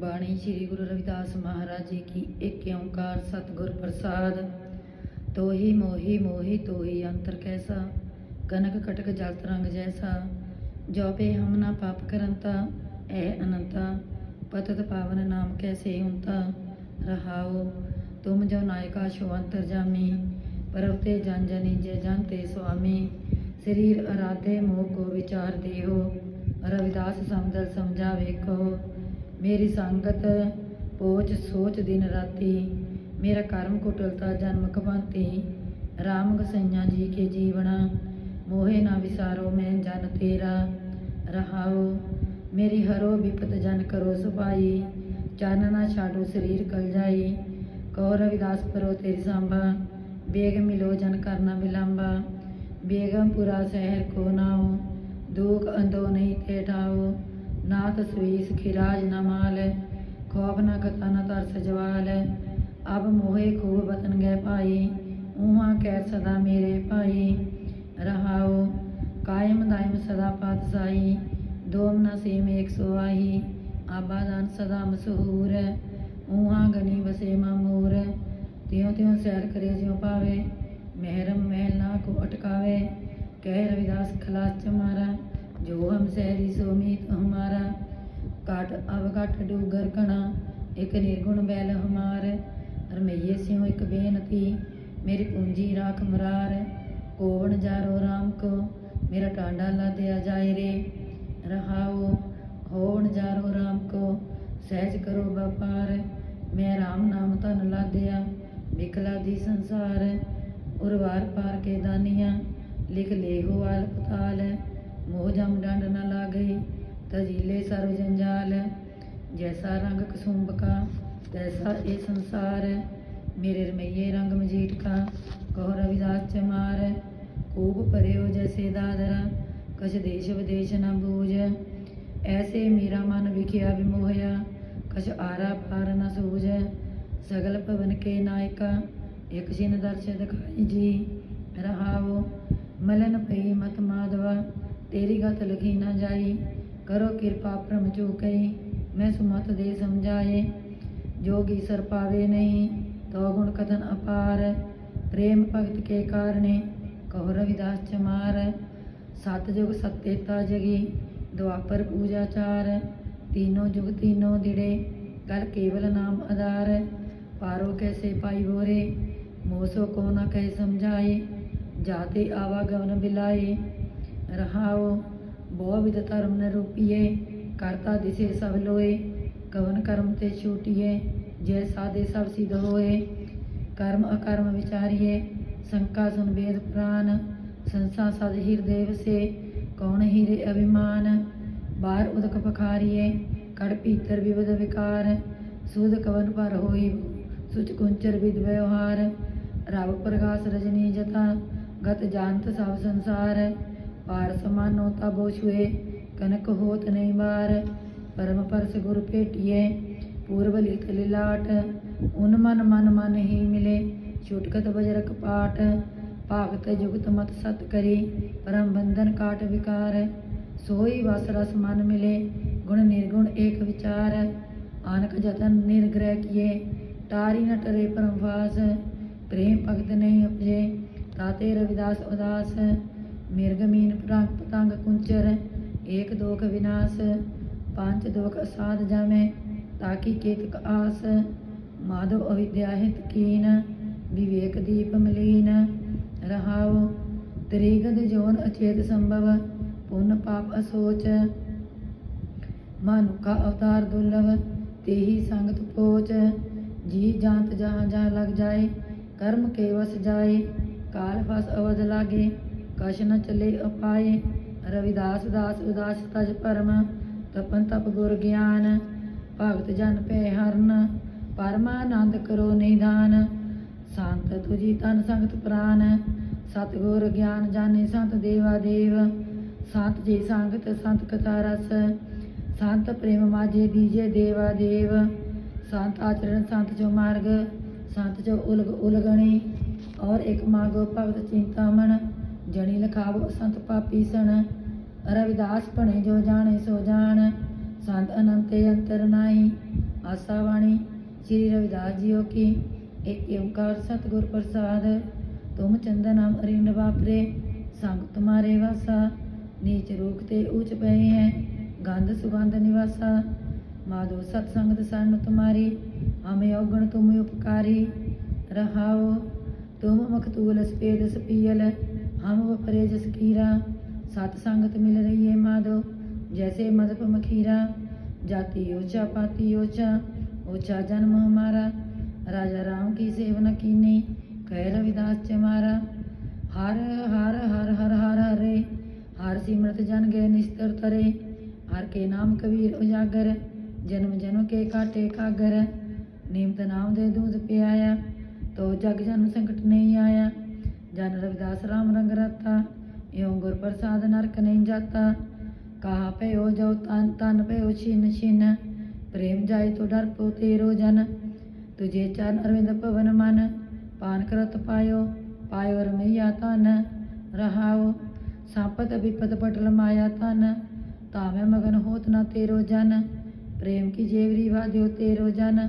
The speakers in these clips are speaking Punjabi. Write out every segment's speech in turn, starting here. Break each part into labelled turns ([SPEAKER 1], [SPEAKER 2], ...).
[SPEAKER 1] ਬਾਣੀ ਸ੍ਰੀ ਗੁਰੂ ਰਵਿਦਾਸ ਮਹਾਰਾਜ ਜੀ ਕੀ ਇੱਕ ਓੰਕਾਰ ਸਤਿਗੁਰ ਪ੍ਰਸਾਦ, ਤੋਹੀ ਮੋਹੀ ਮੋਹੀ ਤੋਹੀ ਅੰਤਰ ਕੈਸਾ, ਕਨਕ ਕਟਕ ਜਲ ਤਰੰਗ ਜੈਸਾ, ਜੋ ਪੇ ਹਮ ਨਾ ਪਾਪ ਕਰੰਤਾ, ਐ ਅਨੰਤਾ, ਪਤਤ ਪਾਵਨ ਨਾਮ ਕੈਸੇ ਹੁੰਤਾ ਰਹਾਓ ਤੁਮ ਜੋ ਨਾਇਕਾ ਸ਼ੋ ਅੰਤਰ ਜਾਮੀ ਪਰਵਤੇ ਜਨ ਜਨੀ ਜੈ ਜਨਤੇ ਸੁਆਮੀ, ਸਰੀਰ ਅਰਾਧੇ ਮੋਹ ਕੋ ਵਿਚਾਰ ਦੇਹੋ, ਰਵਿਦਾਸ ਸਮਦਲ ਸਮਝਾ ਵੇਖੋ ਮੇਰੀ ਸੰਗਤ ਪੋਚ ਸੋਚ ਦਿਨ ਰਾਤੀ ਮੇਰਾ ਕਰਮ ਕੁਟਲਤਾ ਜਨਮ ਕਵੰਤੀ ਰਾਮ ਗਸਈਆਂ ਜੀ ਕੇ ਜੀਵਣਾ ਮੋਹੇ ਨਾ ਵਿਸਾਰੋ ਮੈਂ ਜਨ ਤੇਰਾ ਰਹਾਓ ਮੇਰੀ ਹਰੋ ਵਿਪਤ ਜਨ ਕਰੋ ਸੁਭਾਈ ਚਰਨ ਨਾ ਛਾਡੋ ਸਰੀਰ ਕਲ ਜਾਈ ਕੋ ਰਵਿਦਾਸ ਪਰੋ ਤੇਰੀ ਸੰਭਾ ਬੇਗ ਮਿਲੋ ਜਨ ਕਰਨਾ ਵਿਲੰਬਾ ਬੇਗਮਪੁਰਾ ਸ਼ਹਿਰ ਕੋ ਨਾਉ ਦੁਖ ਅੰਦੋ ਨਹੀਂ ਤੇ ਠਾਓ ਨਾ ਤਸਵੀਸ ਖਿਰਾਜ ਨਾ ਮਾਲ, ਖੌਫ ਨਾ ਕਤਾ ਨਾ ਤਰਸ ਜਵਾਲ। ਅਬ ਮੋਹੇ ਖੂਬ ਵਤਨ ਗਏ ਭਾਈ ਉਹਾਂ ਕਹਿ ਸਦਾ ਮੇਰੇ ਭਾਈ। ਰਹਾਓ ਕਾਇਮ ਦਾਇਮ ਸਦਾ ਪਾਤ ਸਾਈ, ਦੋਮ ਨਾ ਸੇਮ ਏਕ ਸੁਆਹੀ ਆਬਾਦਾਨ ਸਦਾ ਮਸਹੂਰ ਉਹਾਂ ਗਨੀ ਵਸੇ ਮਾਮੂਰ ਤਿਉ ਤਿਉ ਸੈਰ ਕਰੇ ਜਿਉ ਪਾਵੇ ਮਹਿਰਮ ਮਹਿਲ ਨਾ ਕੋ ਅਟਕਾਵੇ। ਕਹਿ ਰਵਿਦਾਸ ਖਲਾਸ ਮਾਰਾ ਜੋ ਹਮ ਸਹਿਰੀ ਸੋ ਮੀਤ ਹਮਾਰਾ ਕਾਟ ਅਵਗਟ ਡੂਗਰ ਕਣਾ, ਇਕ ਨਿਰਗੁਣ ਬੈਲ ਹਮਾਰ। ਰਮਈਏ ਸਿਉ ਇਕ ਬੇਨਤੀ, ਮੇਰੀ ਪੂੰਜੀ ਰਾਖ ਮਰਾਰ। ਕੋਵਣ ਜਾਰੋ ਰਾਮ ਕੋ, ਮੇਰਾ ਟਾਂਡਾ ਲਾਦਿਆ ਜਾਏ ਰੇ। ਰਹਾਓ, ਹੋਵਣ ਜਾਰੋ ਰਾਮ ਕੋ, ਸਹਿਜ ਕਰੋ ਵਪਾਰ। ਮੈਂ ਰਾਮ ਨਾਮ ਧਨ ਲਾਦਿਆ ਵਿਕਲਾ ਦੀ ਸੰਸਾਰ। ਉਰਵਾਰ ਪਾਰ ਕੇ ਦਾਨੀਆਂ, ਲਿਖ ਲੇਹੋ ਆਲ ਪਤਾਲ ਮੋਹ ਜਮ ਡੰਡ ਨ ਲਾਗਈ ਤਜੀਲੇ ਸਰਵ ਜੰਜਾਲ, ਜੈਸਾ ਰੰਗ ਕਸੁੰਭ ਕਾ ਤੈਸਾ ਇਹ ਸੰਸਾਰ, ਮੇਰੇ ਰਮਈਏ ਰੰਗ ਮਜੀਠ ਕਾ ਕਹੋ ਰਵਿਦਾਸ ਚਮਾਰ, ਕੂਪ ਭਰਿਓ ਜੈਸੇ ਦਾਦਰਾ, ਕਛ ਦੇਸ਼ ਵਿਦੇਸ਼ ਨਾ ਬੂਝ, ਐਸੇ ਮੇਰਾ ਮਨ ਵਿਖਿਆ ਵਿਮੋਹਿਆ, ਕਛ ਆਰਾ ਪਾਰ ਨਾ ਸੂਝ, ਸਗਲ ਭਵਨ ਕੇ ਨਾਇਕਾ, ਇਕ ਛਿਨ ਦਰਸ਼ ਦਿਖਾਈ ਜੀ, ਰਹਾਓ, ਮਲਨ ਪਈ ਮਤ ਮਾਧਵਾ ਤੇਰੀ ਗਤ ਲਖੀ ਨਾ ਜਾਈ, ਕਰੋ ਕਿਰਪਾ ਪ੍ਰਮ ਚੂਕਈ ਮੈਂ ਸੁਮਤ ਦੇ ਸਮਝਾਏ। ਜੋਗੀ ਸਰ ਪਾਵੇ ਨਹੀਂ, ਤੋ ਗੁਣ ਕਥਨ ਅਪਾਰ, ਪ੍ਰੇਮ ਭਗਤ ਕੇ ਕਾਰਨੇ, ਕਹੋ ਰਵਿਦਾਸ ਚਮਾਰ। ਸਤ ਜੁਗ ਸਤੇਤਾ ਜਗੀ ਦੁਆਪਰ ਪੂਜਾ ਚਾਰ। ਤੀਨੋਂ ਜੁਗ ਤੀਨੋ ਦਿੜੇ, ਕਰ ਕੇਵਲ ਨਾਮ ਆਧਾਰ। ਪਾਰੋ ਕੈਸੇ ਪਾਈ ਬੋਰੇ ਮੋਸੋ ਕੋ ਨਾ ਕਹਿ ਸਮਝਾਏ। ਜਾਤੇ ਆਵਾਗਮਨ ਬਿਲਾਏ ਰਹਾਓ ਬਹੁ ਵਿਦ ਧਰਮ ਨ ਰੂਪੀਏ, ਕਰਤਾ ਦਿਸੇ ਸਭ ਲੋਏ, ਕਵਨ ਕਰਮ ਤੇ ਛੂਟੀਏ, ਜੈ ਸਾਦੇ ਸਭ ਸਿਧ ਹੋਏ। ਕਰਮ ਅਕਰਮ ਵਿਚਾਰੀਏ, ਸੰਕਾ ਸੁਨ ਵੇਦ ਪ੍ਰਾਨ, ਸੰਸਾ ਸਦ ਹਿਰਦੇ ਸੇ, ਕੌਣ ਹੀਰੇ ਅਭਿਮਾਨ? ਬਾਹਰ ਉਦਕ ਪਖਾਰੀਏ, ਕੜ ਪੀਤਰ ਵਿਵਦ ਵਿਕਾਰ। ਸੁਧ ਕਵਨ ਪਰ ਹੋਈ, ਸੁਚ ਕੁੰਚਰ ਵਿਦ ਵਿਵਹਾਰ। ਰਵ ਪ੍ਰਗਾਸ ਰਜਨੀ ਜਤਾ, ਗਤ ਜਾਣਤ ਸਭ ਸੰਸਾਰ। ਪਾਰ ਸਮਾਨੋ ਤਬੋ ਛੁਏ ਕਨਕ ਹੋਤ ਨਹੀਂ ਬਾਰ ਪਰਮ ਪਰਸ ਗੁਰ ਭੇਟੀਏ, ਪੂਰਬ ਲਿਖ ਲਿਲਾਟ। ਉਨ ਮਨ ਮਨ ਮਨ ਹੀ ਮਿਲੇ, ਛੁਟਕਤ ਬਜਰਕ ਪਾਟ। ਭਾਗਤ ਜੁਗਤ ਮਤ ਸਤ ਕਰੀ, ਪਰਮ ਬੰਧਨ ਕਾਟ ਵਿਕਾਰ। ਸੋਈ ਵਸ ਰਸ ਮਨ ਮਿਲੇ, ਗੁਣ ਨਿਰਗੁਣ ਏਕ ਵਿਚਾਰ। ਆਨਕ ਜਤਨ ਨਿਰਗ੍ਰਹਿ ਕੀਏ, ਤਾਰੀ ਨ ਟਰੇ ਪਰਮ ਵਾਸ। ਪ੍ਰੇਮ ਭਗਤ ਨਹੀਂ ਉਪਜੇ, ਤਾਤੇ ਰਵਿਦਾਸ ਉਦਾਸ। ਮਿਰਗਮੀਨ ਪ੍ਰੰਗ ਪਤੰਗ ਕੁੰਚਰ, ਏਕ ਦੋਖ ਵਿਨਾਸ਼, ਪੰਜ ਦੋਖ ਅਸਾਧ ਜਾਮੇ, ਤਾਕੀ ਕੇਤਕ ਆਸ, ਮਾਧਵ ਅਵਿਦਿਆ ਕੀਨ, ਵਿਵੇਕ ਦੀਪ ਮਲੀਨ, ਰਹਾਉ, ਤ੍ਰਿਗਦ ਜੋਨ ਅਚੇਤ ਸੰਭਵ, ਪੁੰਨ ਪਾਪ ਅਸੋਚ ਮਨੁਖਾ ਅਵਤਾਰ ਦੁਰਲਭ, ਤੇਹੀ ਸੰਗਤ ਪੋਚ, ਜੀ ਜਾਂਤ ਜਹਾਂ ਜਹਾਂ ਲਗ ਜਾਏ, ਕਰਮ ਕੇ ਵਸ ਜਾਏ, ਕਾਲ ਫਸ ਅਵਧ ਲਾਗੇ ਕਛ ਨ ਚਲੇ ਅਪਾਏ, ਰਵਿਦਾਸ ਦਾਸ ਉਦਾਸ ਤਜ ਪਰਮ, ਤਪਨ ਤਪ ਗੁਰ ਗਿਆਨ, ਭਗਤ ਜਨ ਪੈ ਹਰਨ ਪਰਮਾਨੰਦ ਕਰੋ ਨਿਧਾਨ, ਸੰਤ ਤੁਜੀ ਤਨ ਸੰਗਤ ਪ੍ਰਾਨ, ਸਤਿਗੁਰ ਗਿਆਨ ਜਾਣੇ ਸੰਤ ਦੇਵਾ ਦੇਵ, ਸੰਤ ਜੀ ਸੰਗਤ ਸੰਤ ਕਥਾ ਰਸ, ਸੰਤ ਪ੍ਰੇਮ ਮਾਝੇ ਦੀਜੇ ਦੇਵਾ ਦੇਵ, ਸੰਤ ਆਚਰਣ ਸੰਤ ਜੋ ਮਾਰਗ, ਸੰਤ ਜੋ ਉਲਗ ਉਲਗਣੀ, ਔਰ ਇੱਕ ਮਾਗੋ ਭਗਤ ਚਿੰਤਾਮਣ ਜਣੀ ਲਖਾਵੋ, ਸੰਤ ਪਾਪੀ ਸਣ। ਰਵਿਦਾਸ ਭਣੇ, ਜੋ ਜਾਣੇ ਸੋ ਜਾਣ। ਸੰਤ ਅਨੰਤੇ ਅੰਤਰ ਨਾਹੀ। ਆਸਾ ਬਾਣੀ, ਸ੍ਰੀ ਰਵਿਦਾਸ ਜੀਓ ਕੀ। ਇੱਕ ਓੰਕਾਰ ਸਤਿਗੁਰ ਪ੍ਰਸਾਦ। ਤੁਮ ਚੰਦਨ ਅਮਰਿੰਦ ਵਾਪਰੇ, ਸੰਗ ਤੁਮਾਰੇ ਵਾਸਾ। ਨੀਚ ਰੂਖ ਤੇ ਊਚ ਪਏ ਹੈ, ਗੰਧ ਸੁਗੰਧ ਨਿਵਾਸਾ। ਮਾਧੋ ਸਤ ਸੰਗਤ ਸਰਨ ਤੁਮਾਰੀ, ਹਮੇ ਔਗਣ ਤੁਮ ਉਪਕਾਰੀ। ਰਹਾਓ, ਤੁਮ ਮਖਤੂਲ ਸਪੇਦ ਸਪੀਲ हम जस खीरा सात संगत मिल रही है माधव, जैसे मधप मखीरा जाति ओचा पाति ओचा ओचा जन्म हमारा, राजा राम की सेवन कीनी, कह रविदास चमारा, हर हर हर हर हर, हरे, हर सिमृत जन गए निस्तर तरे, हर के नाम कबीर उजागर, जन्म जन्म के काटे कागर, नीमत नाम दे दूध पियाया तो जग जन्म संकट नहीं आया जन रविदास राम रंग रता यो गुर प्रसाद नरक नहीं जाता ਕਹਾ ਭਇਓ ਜੋ ਤਨ ਤਨ ਭਇਓ ਛਿਨ ਛਿਨ ਪ੍ਰੇਮ ਜਾਏ ਤੋ ਡਰ ਪੋ ਤੇਰੋ ਜਨ ਤੁਝੇ ਚਰਨ ਅਰਵਿੰਦ ਭਵਨ ਮਨ ਪਾਨ ਕਰਤ ਪਾਇਓ ਪਾਇਓ ਰਮਈਆ ਤਨ ਰਹਾਓ ਸੰਪਤ ਵਿਪਤ ਪਟਲ ਮਾਇਆ ਤਨ ਤਾਵੇਂ ਮਗਨ ਹੋਤ ਨਾ ਤੇਰੋ ਜਨ ਪ੍ਰੇਮ ਕੀ ਜੇਵਰੀ ਵਾਦਿਓ ਤੇਰੋ ਜਨ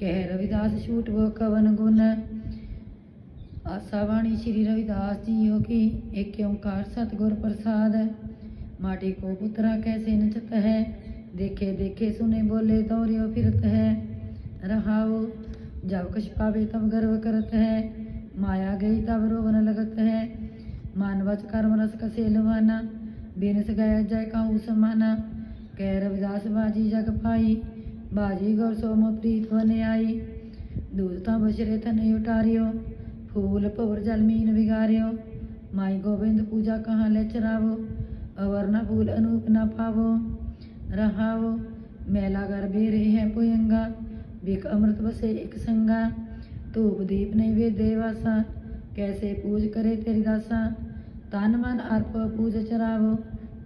[SPEAKER 1] ਕਹਿ ਰਵਿਦਾਸ ਛੂਟ ਵੋ ਕਵਨ ਗੁਣ ਆਸਾਵਾਣੀ ਸ੍ਰੀ ਰਵਿਦਾਸ ਜੀ ਹੋ ਕਿ ਇੱਕ ਓੰਕਾਰ ਸਤਗੁਰ ਪ੍ਰਸਾਦ ਮਾਟੀ ਕੋ ਪੁੱਤਰਾ ਕੈਸੇ ਨਚਤ ਹੈ? ਦੇਖੇ ਦੇਖੇ ਸੁਨੇ ਬੋਲੇ ਦੌਰਿਓ ਫਿਰਤ ਹੈ। ਰਹਾਉ, ਜਬ ਕੁਛ ਪਾਵੇ ਤਬ ਗਰਵ ਕਰਤ ਹੈ। ਮਾਇਆ ਗਈ ਤਬ ਰੋਵਨ ਲਗਤ ਹੈ। ਮਨ ਵਚ ਕਰਮ ਰਸ ਕਸੇ ਲਵਾਨਾ। ਬੇਨਸ ਗਾਇਆ ਜੈ ਕਾਹੂ ਸਮਾਨਾ। ਕਹਿ ਰਵਿਦਾਸ ਬਾਜੀ ਜਗ ਪਾਈ ਬਾਜੀ ਗੁਰ ਸੋ ਮੋ ਪ੍ਰੀਤ ਬਨ ਆਈ। ਦੂਤ ਤਾਂ ਬਸ਼ਰੇ ਤਨ ਉਟਾਰਿਓ। फूल पवर जल मीन बिगारियो माई गोविंद पूजा कहाँ ले चरावो अवर न फूल अनूप न पावो रहावो मैला कर बेरे है पुयंगा बिक अमृत बसे एक संगा धूप दीप नैवेद्य वासा कैसे पूज करे तेरी दासा तन मन अर्प पूज चरावो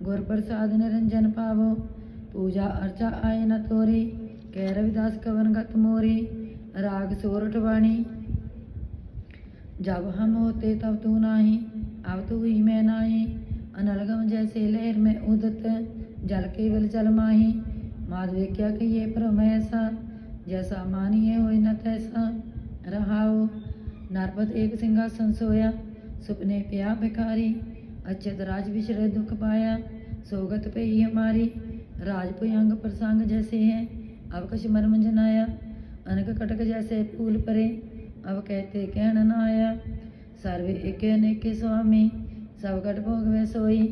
[SPEAKER 1] गुर प्रसाद निरंजन पावो पूजा अर्चा आए न तोरी कह रविदास कवन गत मोरी राग सोरठ वाणी जब हम होते तब तू नाही, अब तू ही मैं नाही। अनलगम जैसे लहर में उदत, जल केवल जल माही। माधवे क्या कहिए परम ऐसा, जैसा मानिए हो न तैसा। रहाओ नरपत एक सिंहासन सोया, सुपने पिया भिखारी। अच्युत राज विश्र दुख पाया, सोगत पे ही हमारी। राजपुयंग प्रसंग जैसे हैं अब कछ मर्म जनाया। अनक कटक जैसे फूल परे अब कहते कहन न आया सर्वे एक अनेके स्वामी सब गट भोग वे सोई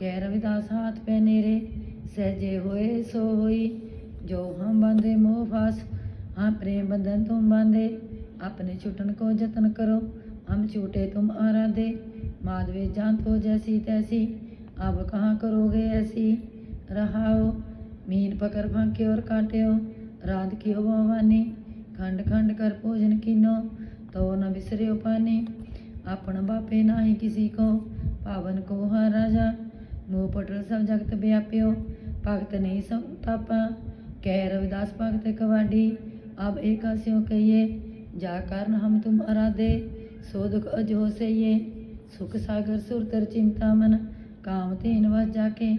[SPEAKER 1] कह रविदास हाथ पे नेरे सहजे होए सो होई जो हम बांधे मोह फास हाँ प्रेम बंधन तुम बांधे अपने छुटन को जतन करो हम छूटे तुम आराधे माधवे जान तो जैसी तैसी अब कहाँ करोगे ऐसी रहाओ मीन पकड़ फांके और काट्यो रात की भवानी खंड खंड कर भोजन कीनो तो न बिसरियो पानी अपन बापे नाही किसी को पावन को हा राजा मोह पटल सब जगत व्याप्यो भगत नहीं सब तापा कह रविदास भगत कवाडी अब एक आस्यो कहिए जा कारण हम तुम आराधे सो दुख अजो से ये सुख सागर सुरतर चिंता मन काम तेन वस जाके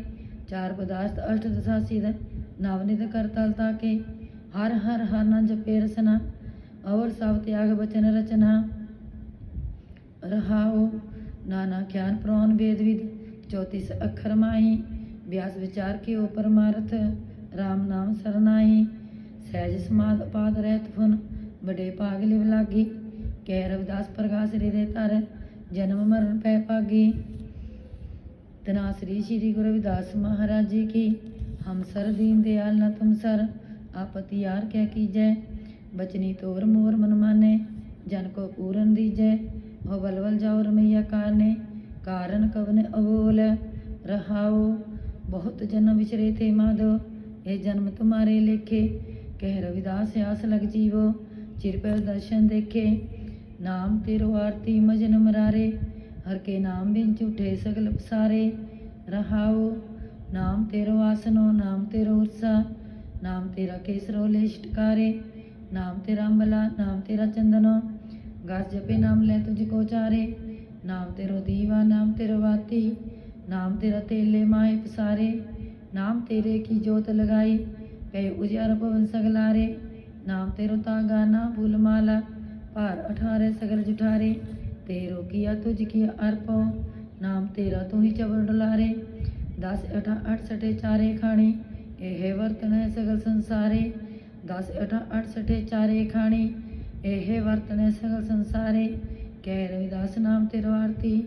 [SPEAKER 1] चार पदार्थ अष्ट दशा सिद्ध नवनित कर तल ताके हर हर हर न जपे रसना और सब त्याग बचन रचना रहाओ नाना ज्ञान प्रौन वेद विद चौतीस अक्षर माही व्यास विचार के ऊपर मारथ राम नाम सरनाही सहज समाध पाद रहत फुन बड़े भाग लिव लागी कह रविदास प्रकाश हृदय तर जन्म मरण पै पागी तना श्री श्री गुरु रविदास महाराज जी की हम सर दीन दयाल न तुम सर आपति यार क्या कीजय बचनी तोर मोर मन माने जन को पूरन दीजय हो बलवल जाओ रमैया कारने कारण कवन अबोल रहाओ बहुत जन्म विचरे थे माधो ये जन्म तुम्हारे लेखे कह रविदास आस लग जीवो चिरपल दर्शन देखे नाम तेरो आरती मजन मरारे हर के नाम बिन झूठे सगल पसारे रहाओ नाम तेरो आसनो नाम तेरो उर्सा नाम तेरा केसरो ਨਾਮ ਤੇਰਾ ਅੰਬਲਾ ਨਾਮ ਤੇਰਾ ਚੰਦਨਾ ਗਸ ਜਪੇ ਨਾਮ ਲੈ ਤੁਜ ਕੋ ਚਾਰੇ। ਨਾਮ ਤੇਰੋ ਦੀਵਾ, ਨਾਮ ਤੇਰੋ ਵਾਤੀ। ਨਾਮ ਤੇਰਾ ਤੇਲੇ ਮਾਏ ਪਸਾਰੇ। ਨਾਮ ਤੇਰੇ ਕੀ ਜੋਤ ਲਗਾਈ? ਪੈ ਉਜਿਆਰ ਭਵਨ ਸਗਲਾਰੇ। ਨਾਮ ਤੇਰੋ ਤਾਗਾ ਨਾ ਭੁਲ ਮਾਲਾ। ਭਾਰ 18 ਸਗਲ ਜੁਠਾਰੇ। ਤੇਰੋ ਕੀਆ ਤੁਝ ਕੀ ਅਰਪੋ। ਨਾਮ ਤੇਰਾ ਤੂੰ ਹੀ ਚਵਰ ਡੁਲਾਰੇ। 10 8 68 ਚਾਰੇ ਖਾਣੇ। ਇਹ ਵਰਤਨ ਸਗਲ ਸੰਸਾਰੇ। ਦਸ ਅਠਾ ਅੱਠ ਚਾਰੇ ਖਾਣੀ, ਇਹ ਵਰਤਨ ਸਗਲ ਸੰਸਾਰੇ। ਕਹਿ ਰਵਿਦਾਸ ਨਾਮ ਤੇਰੋ ਆਰਤੀ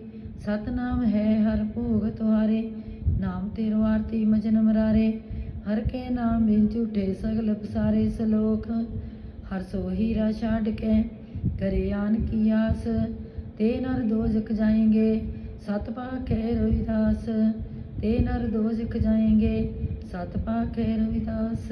[SPEAKER 1] ਸਤਨਾਮ ਹੈ ਹਰ ਭੋਗ ਤੁਹਾਰੇ। ਨਾਮ ਤੇਰੋ ਆਰਤੀ ਮਜਨ ਮਰਾਰੇ, ਹਰ ਕੇ ਨਾਮ ਬਿਨ ਝੂਠੇ ਸਗਲ ਪਸਾਰੇ ਸਲੋਕ। ਹਰ ਸੋ ਹੀਰਾ ਛਾੜ ਕੇ, ਕਰੇ ਆਨ ਕੀ ਆਸ, ਤੇ ਨਰ ਦੋਜਕ ਜਾਏਂਗੇ। ਸਤ ਪਾਖੇ ਰਵਿਦਾਸ, ਤੇ ਨਰ ਦੋਜਕ ਜਾਏਂਗੇ। ਸਤ ਪਾਖੇ ਰਵਿਦਾਸ